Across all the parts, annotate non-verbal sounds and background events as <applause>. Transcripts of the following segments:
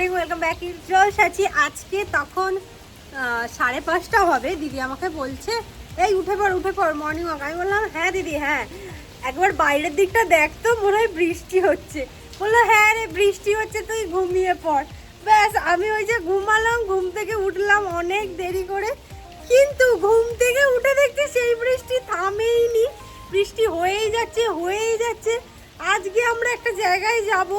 Morning welcome back জল সাচি আজকে তখন সাড়ে পাঁচটা হবে, দিদি আমাকে বলছে, এই, উঠে পড় উঠে পড় মর্নিং ওয়াক আমি বললাম হ্যাঁ দিদি হ্যাঁ। একবার বাইরের দিকটা দেখ তো, মনে হয় বৃষ্টি হচ্ছে। বলল হ্যাঁ রে, বৃষ্টি হচ্ছে, তুই ঘুমিয়ে পড়। ব্যাস, আমি ওই যে ঘুমালাম, ঘুম থেকে উঠলাম অনেক দেরি করে, কিন্তু ঘুম থেকে উঠে দেখছি সেই বৃষ্টি থামেইনি। বৃষ্টি হয়েই যাচ্ছে হয়েই যাচ্ছে। আজকে আমরা একটা জায়গায় যাব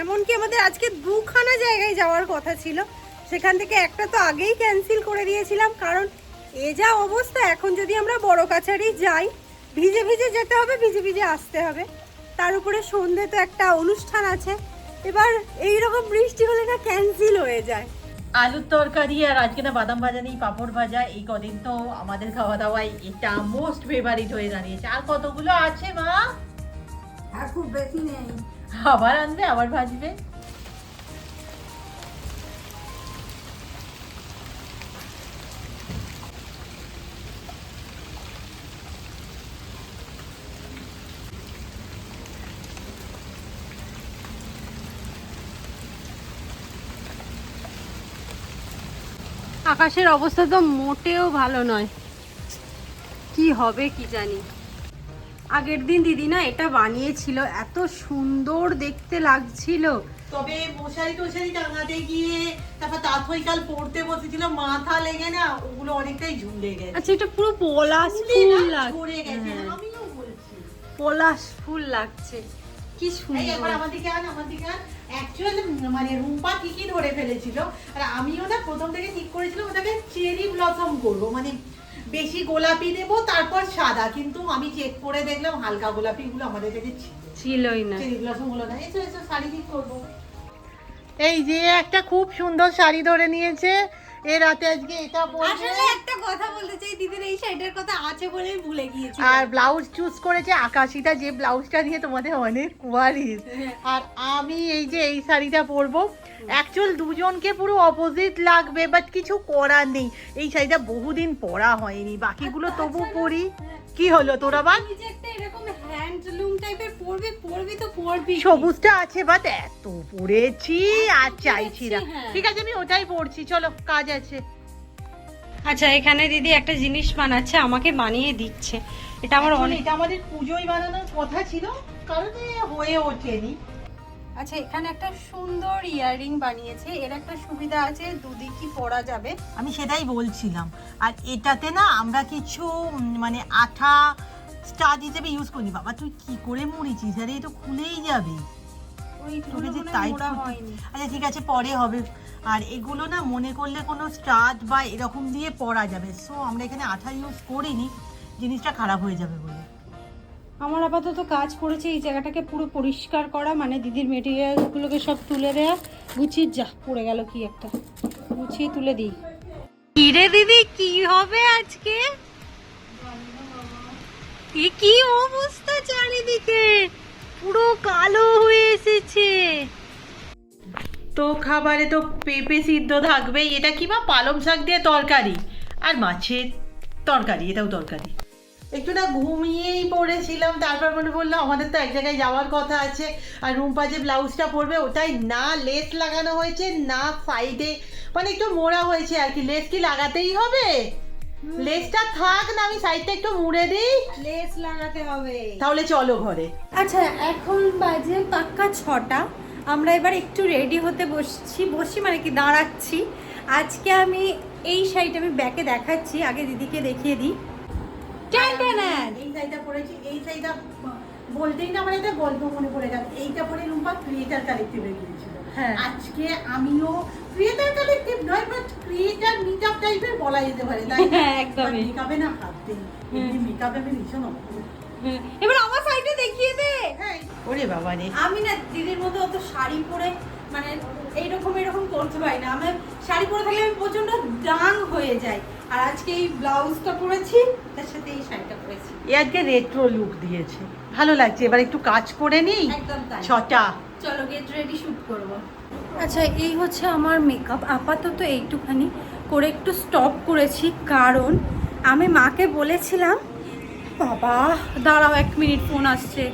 এমনকি আমাদের আজকে দুখানা জায়গায় যাওয়ার কথা ছিল। সেখান থেকে একটা তো আগেই ক্যান্সেল করে দিয়েছিলাম, কারণ এ যা অবস্থা, এখন যদি আমরা বড় কাছারি যাই, ভিজে ভিজে যেতে হবে, ভিজে ভিজে আসতে হবে। তার উপরে সন্ধে তো একটা অনুষ্ঠান আছে। এবার এই রকম বৃষ্টি হলে না ক্যান্সেল হয়ে যায়। আলুর তরকারি আর আজকে না বাদাম ভাজা নেই, পাঁপড় ভাজা, এই কদিন তো আমাদের খাওয়া দাওয়ায় এটা মোস্ট ফেভারিট হয়ে দাঁড়িয়েছে। আর কতগুলো আছে মা? আর খুব বেশি নেই। আবার আনবে আবার ভাজবে? আকাশের অবস্থা তো মোটেও ভালো নয়। কি হবে কি জানি। আগের দিন দিদি না এটা বানিয়েছিল এত সুন্দর দেখতে লাগছিল। তবে মশারি টশারি টাঙাতে গিয়ে তারপর তাঁতইকাল পড়তে বসেছিল মাথা লেগে না ওগুলো অনেকটাই ঝুলে গেছে। আচ্ছা এটা পুরো পলাশ ফুল লাগছে। হ্যাঁ, আমিও বলছি। পলাশ ফুল লাগছে। কি সুন্দর। দিকে আন আমার দিকে আন। অ্যাকচুয়ালি মানে রুম্পা ঠিকই ধরে ফেলেছিল। আর আমিও না প্রথম থেকে ঠিক করেছিলাম ওটাকে চেরি ব্লসম করব মানে বেশি গোলাপি দেবো তারপর সাদা। কিন্তু আমি চেক করে দেখলাম হালকা গোলাপি গুলো আমাদের কাছে ছিল ছিলই না। চেরি না। এসো এসো শাড়ি ঠিক করব। এই যে একটা খুব সুন্দর শাড়ি ধরে নিয়েছে। এ রাতে আজকে এটা পরবে আসলে একটা কথা বলতে চাই দিদির এই শাড়িটার কথা আছে বলেই ভুলে গিয়েছি। আর ব্লাউজ চুজ করেছে আকাশিটা যে ব্লাউজটা দিয়ে তোমাদের অনেক কোয়ারিজ আর আমি এই যে এই শাড়িটা পরবো অ্যাকচুয়াল দুজনকে পুরো অপোজিট লাগবে বাট কিছু করার নেই। এই শাড়িটা বহুদিন পরা হয়নি বাকিগুলো তবু পরি। কি হলো তোর পরবি সবুজটা আছে বাট এত পড়েছি আর চাইছি না। হ্যাঁ। ঠিক আছে আমি ওটাই পড়ছি চলো কাজ আছে। আচ্ছা এখানে দিদি একটা জিনিস বানাচ্ছে আমাকে বানিয়ে দিচ্ছে। এটা আমার অনেক আমাদের পুজোই বানানোর কথা ছিল কারণ হয়ে ওঠেনি। আচ্ছা এখানে একটা সুন্দর ইয়াররিং বানিয়েছে। এর একটা সুবিধা আছে দুদিকই পরা যাবে। আমি সেটাই বলছিলাম। আর এটাতে না আমরা কিছু মানে আঠা স্টার হিসেবে ইউজ করি বাবা তুই কি করে মুড়িছিস আরে এটা খুলেই যাবে। ওই তোকে যে টাইট হয়নি। আচ্ছা ঠিক আছে পরে হবে। আর এগুলো না মনে করলে কোনো স্টার্ট বা এরকম দিয়ে পরা যাবে। সো আমরা এখানে আঠা ইউজ করিনি। জিনিসটা খারাপ হয়ে যাবে বলে। আমার আপাতত কাজ করেছে এই জায়গাটাকে পুরো পরিষ্কার করা মানে দিদির মেটেরিয়ালসগুলোকে সব তুলে দেয়া। গুছিয়ে যা পড়ে গেল কি একটা। গুছিয়ে তুলে দিই। কিরে দিদি কি হবে আজকে? এ কি অবস্থা চারিদিকে? পুরো কালো হয়ে এসেছে। তো খাবারে তো পেঁপে সিদ্ধ থাকবেই। এটা কি বা পালং শাক দিয়ে তরকারি? আর মাছের তরকারি এটাও তরকারি। একটু না ঘুমিয়েই পড়েছিলাম তারপর মনে বলল আমাদের তো এক জায়গায় যাওয়ার কথা আছে আর রুম্পা যে ব্লাউজটা পরবে ওটাই না লেস লাগানো হয়েছে না সাইডে মানে একটু মোড়া হয়েছে আর কি লেস কি লাগাতেই হবে? লেসটা থাক না আমি সাইডটা একটু মুড়ে দিই। লেস লাগাতে হবে। তাহলে চলো ঘরে। আচ্ছা এখন বাজে পাক্কা ছটা আমরা এবার একটু রেডি হতে বসছি বসছি মানে কি দাঁড়াচ্ছি। আজকে আমি এই শাড়িটা আমি ব্যাকে দেখাচ্ছি আগে দিদিকে দেখিয়ে দিই। টান টানান। এই শাড়িটা পরেছি এই শাড়িটা বলতেই না আমার গল্প মনে পড়ে গেল এইটা পরে রুম্পা ক্রিয়েটার কালেক্টিভে গিয়েছিল। হ্যাঁ। আজকে আমিও ক্রিয়েটার কালেক্টিভ নয় বাট ক্রিয়েটার মিটআপ টাইপের বলা যেতে পারে তাই হ্যাঁ, একদমই। মেকআপে না মেকআপে আমি ভীষণ হ্যাঁ, এবার আমার শাড়িটা দেখিয়ে দে। হ্যাঁ ওরে বাবা রে। আমি না দিদির মতো অত শাড়ি পরে মানে এইরকম এরকম করতে পারি না। আমি শাড়ি পরে থাকলে আমি প্রচণ্ড ডাং হয়ে যাই। আর আজকে এই ব্লাউজটা পরেছি তার সাথে এই শাড়িটা পরেছি। এ আজকে রেট্রো লুক দিয়েছে। ভালো লাগছে এবার একটু কাজ করে নিই? একদম তাই। ছটা। চলো গেট রেডি শুট করব। আচ্ছা এই হচ্ছে আমার মেকআপ আপাতত এইটুখানি করে একটু স্টপ করেছি কারণ আমি মাকে বলেছিলাম বাবা দাঁড়াও এক মিনিট ফোন আসছে।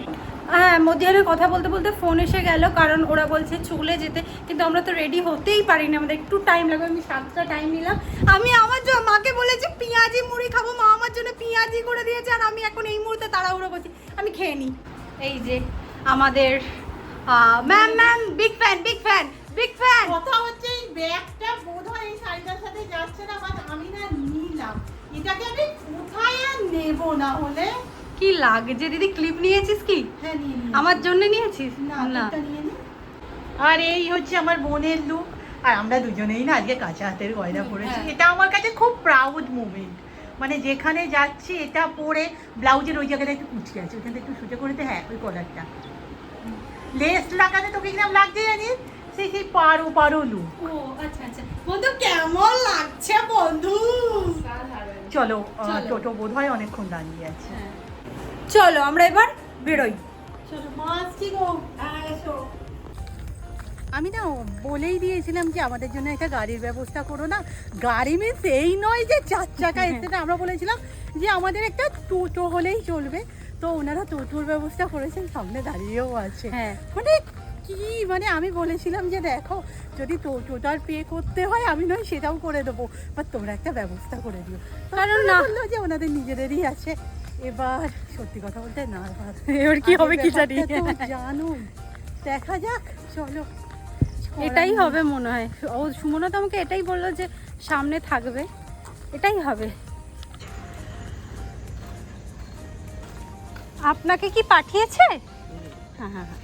হ্যাঁ মধ্যিখানে কথা বলতে বলতে ফোন এসে গেল, কারণ ওরা বলছে চলে যেতে, কিন্তু আমরা তো রেডি হতেই পারিনি, আমাদের একটু টাইম লাগবে আমি সাতটা টাইম নিলাম। আমি আমার জন্য, মাকে বলেছি, পেঁয়াজি মুড়ি খাব, মা আমার জন্য পেঁয়াজি করে দিয়েছে, আর আমি এখন এই মুহূর্তে তাড়াহুড়ো করছি, আমি খেয়ে নিই। এই যে আমাদের ma'am ma'am big fan big fan big fan কথা হচ্ছে, এই ব্যাগটা বোধ হয় এই শাড়িটার সাথে যাচ্ছে না বাট আমি না নিলাম। এটাকে আমি কোথায় আর নেব না হলে? কি লাগছে দিদি ক্লিপ নিয়েছিস কি? হ্যাঁ। আমার জন্য নিয়েছিস? না। আর এই হচ্ছে আমার বোনের লুক আর আমরা দুজনেই না আজকে কাঁচা হাতের গয়না পরেছি। হ্যাঁ। এটা আমার কাছে খুব প্রাউড মুমেন্ট মানে যেখানে যাচ্ছি এটা পরে ব্লাউজের ওই জায়গাটা একটু কুচকে আছে। ওখানে একটু সুজে করে হ্যাঁ ওই কলারটা লেস লাগাতে তোকে কিরম লাগছে জানিস? সেই সেই পারো পারো লুক ও আচ্ছা আচ্ছা। বন্ধু কেমন লাগছে বন্ধু? চলো। টোটো বোধ হয় অনেকক্ষণ দাঁড়িয়ে আছে। চলো আমরা এবার বেরোই। গো আমি না বলেই দিয়েছিলাম যে আমাদের জন্য একটা গাড়ির ব্যবস্থা করো না। গাড়ি মিনস এই নয় যে চার চাকা এসে না আমরা বলেছিলাম যে আমাদের একটা টোটো হলেই চলবে। তো ওনারা টোটোর ব্যবস্থা করেছেন সামনে দাঁড়িয়েও আছে। হ্যাঁ। মানে কি মানে আমি বলেছিলাম যে দেখো যদি টোটোটার পে করতে হয় আমি নয় সেটাও করে দেবো। বা তোমরা একটা ব্যবস্থা করে দিও। কারণ না- বলল যে ওনাদের নিজেদেরই আছে। এবার সত্যি কথা বলতে না এবার <laughs> কি হবে কি জানি। জানো দেখা যাক চলো। এটাই হবে মনে হয়। ও সুমনা তো আমাকে এটাই বলল যে সামনে থাকবে। এটাই হবে। আপনাকে কি পাঠিয়েছে? হ্যাঁ হ্যাঁ হ্যাঁ।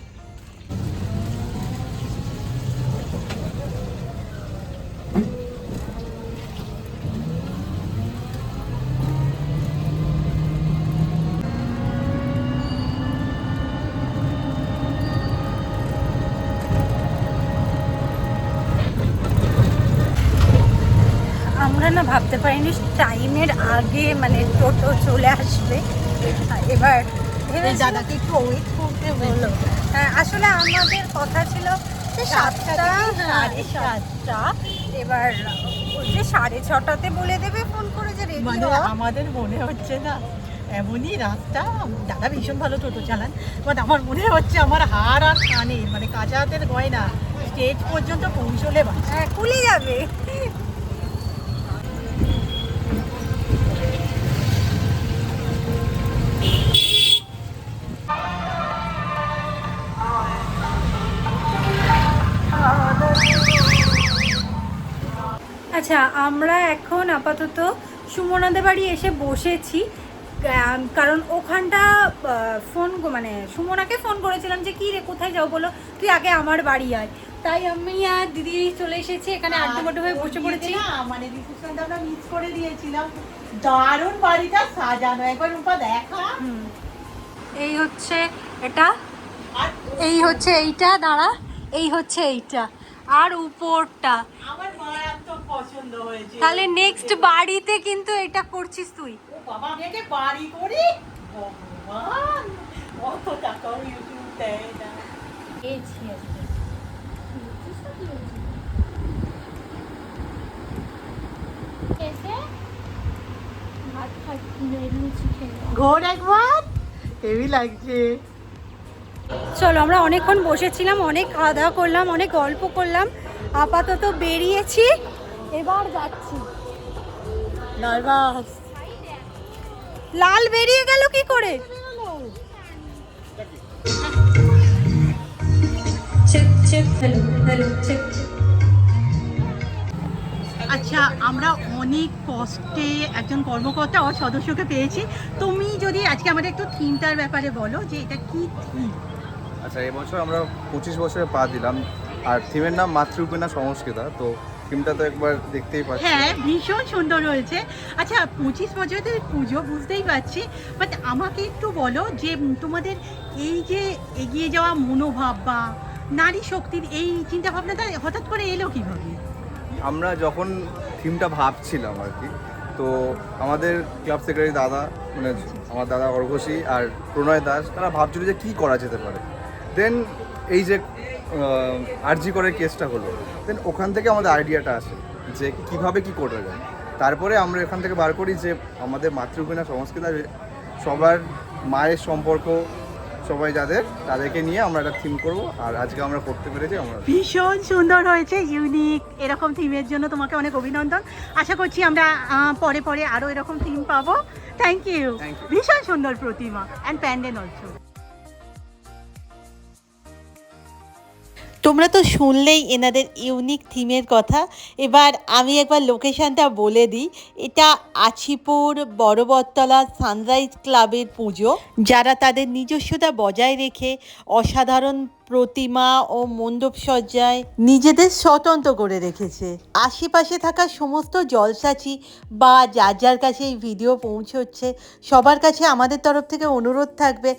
না ভাবতে পারিনি টাইমের আগে মানে টোটো চলে আসবে। এবার দাদাকে একটু ওয়েট করতে বলল হ্যাঁ আসলে আমাদের কথা ছিল যে সাতটা সাড়ে সাতটা। এবার যে সাড়ে ছটাতে বলে দেবে ফোন করে যে মানে আমাদের মনে হচ্ছে না এমনই রাস্তা। দাদা ভীষণ ভালো টোটো চালান বাট আমার মনে হচ্ছে আমার হাড় আর কানের মানে কাঁচা হাতের গয়না স্টেজ পর্যন্ত পৌঁছলে হ্যাঁ খুলে যাবে। আচ্ছা আমরা এখন আপাতত সুমনাদের বাড়ি এসে বসেছি। কারণ ওখানটা ফোন মানে সুমনাকে ফোন করেছিলাম যে কি রে কোথায় যাও বলো? তুই আগে আমার বাড়ি আয়। তাই আমি আর দিদি চলে এসেছি এখানে আড্ডা মাড্ডা হয়ে বসে পড়েছি। মানে আমরা মিস করে দিয়েছিলাম। দারুণ বাড়িটা সাজানো একবার রূপা দেখা। এই হচ্ছে এটা। এই হচ্ছে এইটা দাঁড়া। এই হচ্ছে এইটা। আর উপরটা। আমার পছন্দ হয়েছে। তাহলে নেক্সট বাড়িতে কিন্তু এটা করছিস তুই। ও বাবা বাড়ি করি? ভগবান অত টাকাও ইউটিউব দেয় না। ঘোর একবার হেভি লাগছে। চলো আমরা অনেকক্ষণ বসেছিলাম অনেক খাওয়া দাওয়া করলাম অনেক গল্প করলাম। আপাতত বেরিয়েছি। এবার যাচ্ছি। নার্ভাস। লাল বেরিয়ে গেল কি করে? আচ্ছা আমরা অনেক কষ্টে একজন কর্মকর্তা ও সদস্যকে পেয়েছি। তুমি যদি আজকে আমাদের একটু থিমটার ব্যাপারে বলো যে এটা কি থিম? আচ্ছা এবছর আমরা পঁচিশ বছরে পা দিলাম। আর থিমের নাম মাতৃরূপেণা সংস্কৃতা তো থিমটা তো একবার দেখতেই পাচ্ছি। হ্যাঁ ভীষণ সুন্দর হয়েছে। আচ্ছা পঁচিশ বছরে তো পুজো বুঝতেই পারছি। বাট আমাকে একটু বলো যে তোমাদের এই যে এগিয়ে যাওয়া মনোভাব বা নারী শক্তির এই চিন্তা ভাবনাটা হঠাৎ করে এলো কীভাবে? আমরা যখন থিমটা ভাবছিলাম আর কি তো আমাদের ক্লাব সেক্রেটারি দাদা মানে আমার দাদা অর্ঘসী আর প্রণয় দাস তারা ভাবছিল যে কী করা যেতে পারে। দেন এই যে আরজি করে কেসটা হলো। দেন ওখান থেকে আমাদের আইডিয়াটা আসে যে কীভাবে কি করা যায় তারপরে আমরা এখান থেকে বার করি যে আমাদের মাতৃভূমিনা সংস্কৃতি সবার মায়ের সম্পর্ক সবাই যাদের তাদেরকে নিয়ে আমরা একটা থিম করব। আর আজকে আমরা করতে পেরেছি আমরা ভীষণ সুন্দর হয়েছে ইউনিক এরকম থিমের জন্য তোমাকে অনেক অভিনন্দন। আশা করছি আমরা পরে পরে আরও এরকম থিম পাবো। Thank you. ভীষণ সুন্দর প্রতিমা। অ্যান্ড প্যান্ডেন অলসো তোমরা তো শুনলেই এনাদের ইউনিক থিমের কথা। এবার আমি একবার লোকেশানটা বলে দিই। এটা আছিপুর বড়বতলা সানরাইজ ক্লাবের পুজো। যারা তাদের নিজস্বতা বজায় রেখে অসাধারণ প্রতিমা ও মণ্ডপ সজ্জায় নিজেদের স্বতন্ত্র করে রেখেছে। আশেপাশে থাকা সমস্ত জলসাচি বা যার যার কাছে এই ভিডিও পৌঁছচ্ছে, সবার কাছে আমাদের তরফ থেকে অনুরোধ থাকবে,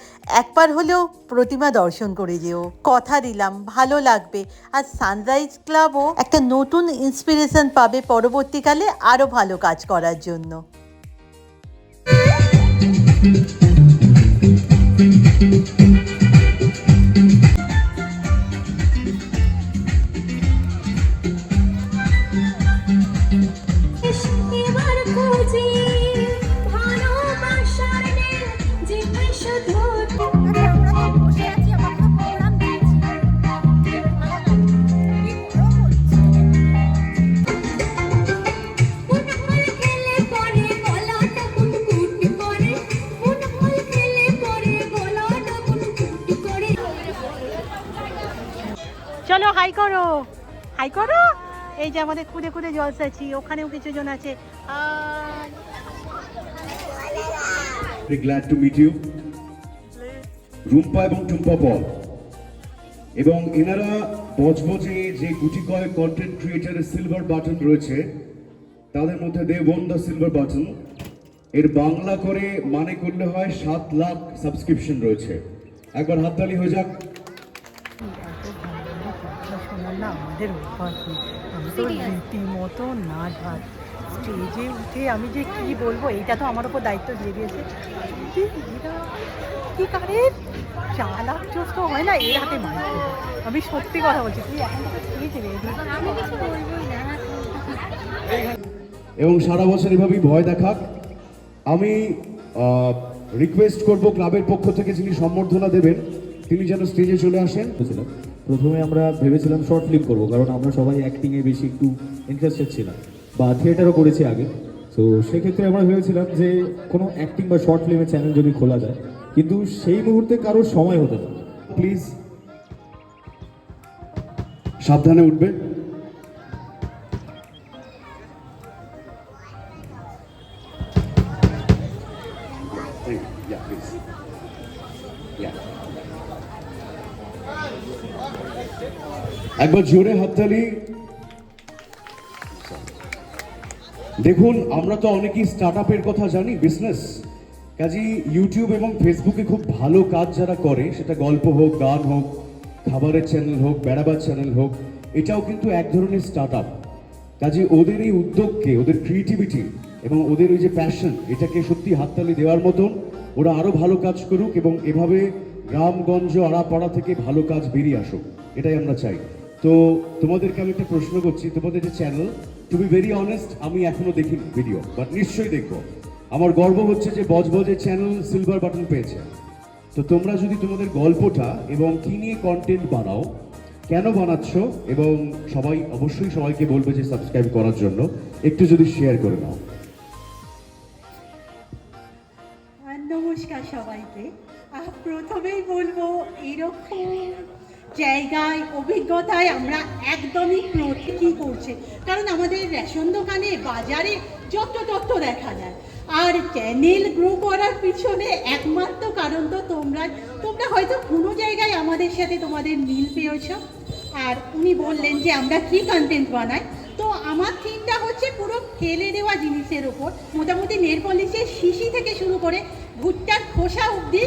একবার হলেও প্রতিমা দর্শন করে যেও। কথা দিলাম, ভালো লাগবে। আর সানরাইজ ক্লাবও একটা নতুন ইন্সপিরেশন পাবে পরবর্তীকালে আরও ভালো কাজ করার জন্য। এবার এই যে আমাদের খুদে খুদে জলসাচি ওখানেও কিছু জন আছে glad to meet you. Rumpa এবং টুম্পা পল এবং এনারা বজবজে যে গুটি কয়েক কন্টেন্ট ক্রিয়েটারের সিলভার বাটন রয়েছে তাদের মধ্যে they own the silver button এর বাংলা করে মানে করলে হয় সাত লাখ সাবস্ক্রিপশন রয়েছে। একবার হাততালি হয়ে যাক। আমাদের তো রীতিমতো নাচ ভাত। স্টেজে উঠে আমি যে কি বলব এইটা তো আমার উপর দায়িত্ব দিয়ে দিয়েছে কি কারের চালাক চোস্ত হয় না এর হাতে মার আমি সত্যি কথা বলছি তুই এখন স্টেজ রেডি আমি কিছু বলবোই না এবং সারা বছর এভাবেই ভয় দেখাক। আমি রিকোয়েস্ট করব ক্লাবের পক্ষ থেকে যিনি সম্বর্ধনা দেবেন তিনি যেন স্টেজে চলে আসেন। প্রথমে আমরা ভেবেছিলাম শর্ট ফিল্ম করব, কারণ আমরা সবাই অ্যাক্টিংয়ে বেশি একটু ইন্টারেস্টেড ছিলাম। বা থিয়েটারও করেছি আগে। তো সেক্ষেত্রে আমরা ভেবেছিলাম যে কোনো অ্যাক্টিং বা শর্ট ফিল্মের চ্যানেল যদি খোলা যায়, কিন্তু সেই মুহূর্তে কারোর সময় হতো না। প্লিজ সাবধানে উঠবে। একবার জোরে হাততালি দেখুন, আমরা তো অনেকেই স্টার্ট আপের কথা জানি বিজনেস কাজী ইউটিউব এবং ফেসবুকে খুব ভালো কাজ যারা করে, সেটা গল্প হোক, গান হোক, খাবারের চ্যানেল হোক, বেড়াবার চ্যানেল হোক, এটাও কিন্তু এক ধরনের স্টার্ট আপ কাজে ওদের এই উদ্যোগকে, ওদের ক্রিয়েটিভিটি এবং ওদের ওই যে প্যাশন এটাকে সত্যি হাততালি দেওয়ার মতন, ওরা আরও ভালো কাজ করুক এবং এভাবে গ্রামগঞ্জ আড়াপাড়া থেকে ভালো কাজ বেরিয়ে আসুক। এটাই আমরা চাই। তো তোমাদেরকে আমি একটা প্রশ্ন করছি, তোমাদের যে channel to be very honest আমি এখনও দেখি ভিডিও বাট নিশ্চয়ই দেখব। আমার গর্ব হচ্ছে যে বজবজের চ্যানেল সিলভার বাটন পেয়েছে। তো তোমরা যদি তোমাদের গল্পটা এবং কি নিয়ে কন্টেন্ট বানাও, কেন বানাচ্ছ, এবং সবাই অবশ্যই সবাইকে বলবে যে সাবস্ক্রাইব করার জন্য, একটু যদি শেয়ার করে নাও। নমস্কার সবাইকে। প্রথমেই বলব, এরকম জায়গায়, অভিজ্ঞতায় আমরা একদমই প্রতি কী করছে। কারণ আমাদের রেশন দোকানে, বাজারে যত তথ্য দেখা যায়। আর চ্যানেল গ্রো করার পিছনে একমাত্র কারণ তো তোমরা তোমরা হয়তো কোনো জায়গায় আমাদের সাথে তোমাদের মিল পেয়েছ। আর উনি বললেন যে, আমরা কি কন্টেন্ট বানাই? তো আমার থিমটা হচ্ছে পুরো ফেলে দেওয়া জিনিসের ওপর মোটামুটি নেল পলিশের শিশি থেকে শুরু করে ভুট্টার খোসা অবধি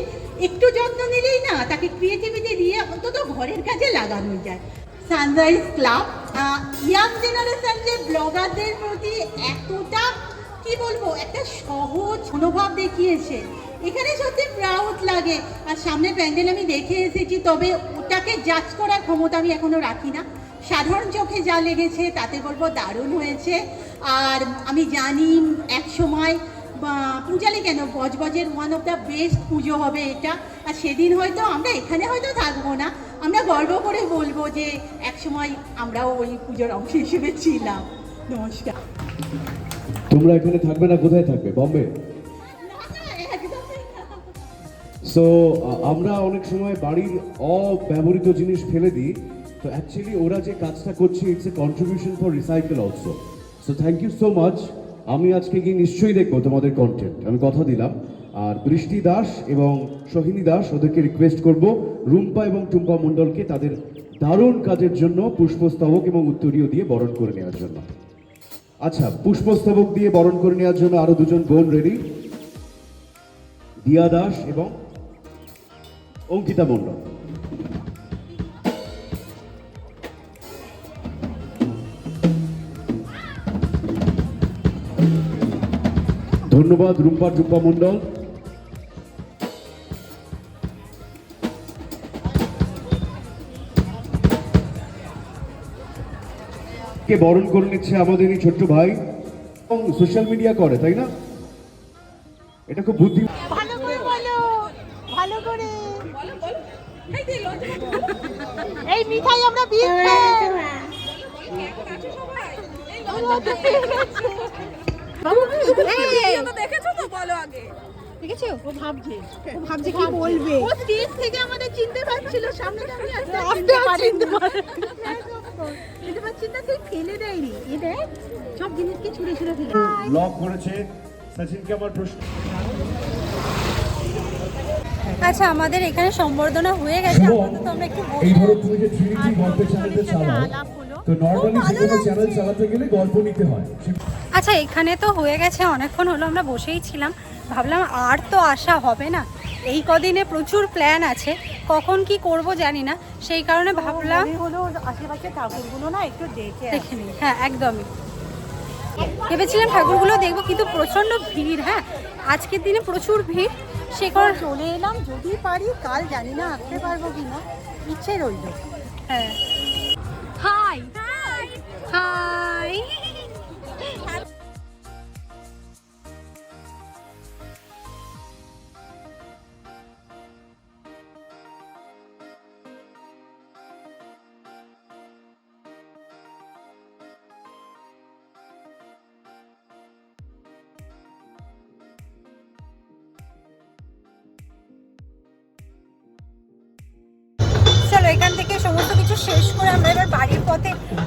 একটু যত্ন নিলেই না তাকে ক্রিয়েটিভিটি দিয়ে অন্তত ঘরের কাজে লাগানো যায়। সানরাইজ ক্লাব ইয়াং জেনারেশন যে ব্লগারদের প্রতি এতটা, কি বলব, একটা সহজ মনোভাব দেখিয়েছে। এখানে সত্যি প্রাউড লাগে। আর সামনে প্যান্ডেল আমি দেখে এসেছি, তবে ওটাকে জাজ করার ক্ষমতা আমি এখনও রাখি না। সাধারণ চোখে যা লেগেছে, তাতে বলব দারুণ হয়েছে। আর আমি জানি, এক সময় পূজালি কেন? বজবজের one of the best pujo হবে এটা। আর সেদিন হয়তো আমরা এখানে হয়তো থাকব না। আমরা গর্ব করে বলব যে একসময় আমরাও ওই পুজোর অংশ হিসেবে ছিলাম। নমস্কার। তোমরা এখানে থাকবে না, কোথায় থাকবে? বম্বে? সো আমরা অনেক সময় বাড়ির অব্যবহৃত জিনিস ফেলে দিই। তো অ্যাকচুয়ালি ওরা যে কাজটা করছে it's a contribution for recycle also so thank you so much আমি আজকে গিয়ে নিশ্চয়ই দেখব তোমাদের কন্টেন্ট আমি কথা দিলাম। আর বৃষ্টি দাস এবং সোহিনী দাস ওদেরকে রিকোয়েস্ট করব রুম্পা এবং টুম্পা মণ্ডলকে তাদের দারুণ কাজের জন্য পুষ্পস্তবক এবং উত্তরীয় দিয়ে বরণ করে নেওয়ার জন্য। আচ্ছা পুষ্পস্তবক দিয়ে বরণ করে নেওয়ার জন্য আরও দুজন বোন রেডি দিয়া দাস এবং অঙ্কিতা মণ্ডল। ধন্যবাদ রুম্পা টুম্পা মণ্ডল। কে বরণ করে নিচ্ছে আমাদের এই ছোট্ট ভাই? এবং সোশ্যাল মিডিয়া করে তাই না? এটা খুব বুদ্ধি ভালো করে বলো ভালো করে। এই মিঠাই আমরা বিয়ে দেখেছ ও ভাবছে। ও ভাবছে কি বলবে। ও স্টেজ থেকে আমাদের চিনতে পারছিল সামনে সামনে আসতে চিনতে পারেনি চিনতে পারছি না তুই ফেলে দেয়নি। এ দেখ সব জিনিসকে ছুঁড়ে ছুঁড়ে ফেলে। ব্লগ করেছে সচিনকে আমার প্রশ্ন। আচ্ছা আমাদের এখানে সম্বর্ধনা হয়ে গেছে। আপাতত আমরা একটু বসে। এই ধরো তুমি যে গল্পের চ্যানেলটা চালাও। তো নর্মালি যে কোনো চ্যানেল চালাতে গেলে গল্প নিতে হয়। আচ্ছা এখানে তো হয়ে গেছে অনেকক্ষণ হলো আমরা বসেই ছিলাম। ভাবলাম আর তো আসা হবে না। এই কদিনে প্রচুর প্ল্যান আছে। কখন কি করব জানি না। সেই কারণে ভাবলাম আশেপাশে ঠাকুরগুলো না একটু দেখে দেখে নিই। হ্যাঁ একদমই। ভেবেছিলাম ঠাকুরগুলো দেখব কিন্তু প্রচণ্ড ভিড় হ্যাঁ? আজকের দিনে প্রচুর ভিড়। সে কারণে চলে এলাম। যদি পারি কাল জানি না আসতে পারব কিনা। ইচ্ছে রইল। হ্যাঁ। হাই হাই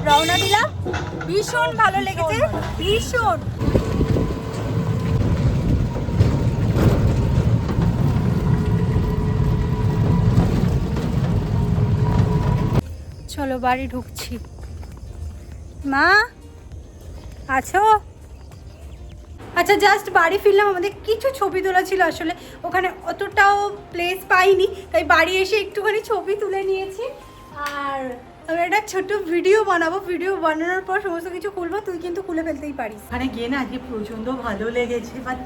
রওনা দিলাম। ভীষণ ভালো লেগেছে, ভীষণ। চলো বাড়ি ঢুকছি। মা, আছো? আচ্ছা জাস্ট বাড়ি ফিরলাম, আমাদের কিছু ছবি তোলা ছিল আসলে। ওখানে অতটাও প্লেস পাইনি, তাই বাড়ি এসে একটুখানি ছবি তুলে নিয়েছি। আর আমি একটা ছোট্ট ভিডিও বানাবো। ভিডিও বানানোর পর সমস্ত কিছু খুলবো তুই কিন্তু খুলে ফেলতেই পারিস। ওখানে গিয়ে না আজকে প্রচণ্ড ভালো লেগেছে বাট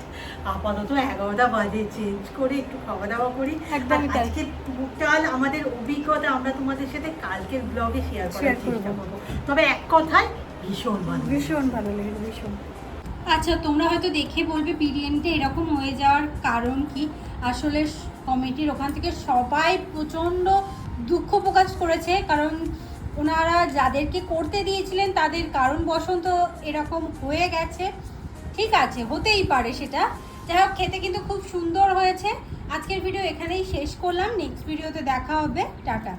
আপাতত এগারোটা বাজে চেঞ্জ করে একটু খাওয়া দাওয়া করি একদমই। আজকে টোটাল আমাদের অভিজ্ঞতা আমরা তোমাদের সাথে কালকের ব্লগে শেয়ার করার চেষ্টা করব। করব। তবে এক কথায় ভীষণ ভালো ভীষণ ভালো লেগেছে ভীষণ। আচ্ছা তোমরা হয়তো দেখে বলবে বিরিয়ানিটা এরকম হয়ে যাওয়ার কারণ কি? আসলে কমিটির ওখান থেকে সবাই প্রচণ্ড দুঃখ প্রকাশ করেছে কারণ ওনারা যাদেরকে করতে দিয়েছিলেন, তাদের কারণ বসন্ত এরকম হয়ে গেছে। ঠিক আছে, হতেই পারে সেটা। যাই হোক, খেতে কিন্তু খুব সুন্দর হয়েছে। আজকের ভিডিও এখানেই শেষ করলাম। নেক্সট ভিডিওতে দেখা হবে। টাটা।